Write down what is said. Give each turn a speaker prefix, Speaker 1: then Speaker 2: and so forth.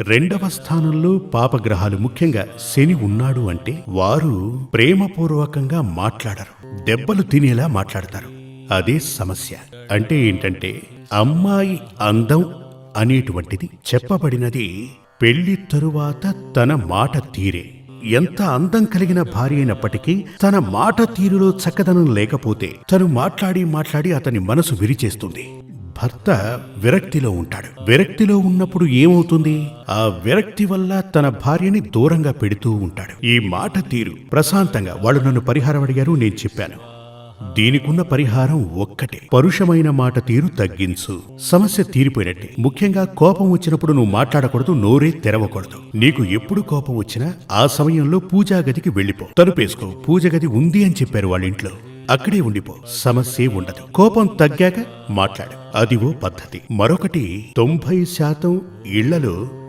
Speaker 1: రెండవ స్థానంలో పాపగ్రహాలు ముఖ్యంగా శని ఉన్నాడు అంటే వారు ప్రేమపూర్వకంగా మాట్లాడరు దెబ్బలు తినేలా మాట్లాడతారు. అదే సమస్య. అంటే ఏంటంటే అమ్మాయి అందం అనేటువంటిది చెప్పబడినది పెళ్ళి తరువాత తన మాట తీరే. ఎంత అందం కలిగిన భార్య అయినప్పటికీ తన మాట తీరులో చక్కదనం లేకపోతే తను మాట్లాడి మాట్లాడి అతని మనసు విరిచేస్తుంది. భర్త విరక్తిలో ఉంటాడు. విరక్తిలో ఉన్నప్పుడు ఏమవుతుంది? ఆ విరక్తి వల్ల తన భార్యని దూరంగా పెడుతూ ఉంటాడు. ఈ మాట తీరు. ప్రశాంతంగా వాళ్ళు నన్ను పరిహారం అడిగారు నేను చెప్పాను. దీనికున్న పరిహారం ఒక్కటే. పరుషమైన మాట తీరు తగ్గించు. సమస్య తీరిపోయినట్టే. ముఖ్యంగా కోపం వచ్చినప్పుడు నువ్వు మాట్లాడకూడదు నోరే తెరవకూడదు. నీకు ఎప్పుడు కోపం వచ్చినా ఆ సమయంలో పూజా గదికి వెళ్ళిపో. తలుపేసుకో. పూజ గది ఉంది అని చెప్పారు వాళ్ళ ఇంట్లో. అక్కడే ఉండిపో. సమస్య ఉండదు. కోపం తగ్గాక మాట్లాడు. అది ఓ పద్ధతి. మరొకటి తొంభై శాతం ఇళ్ళలో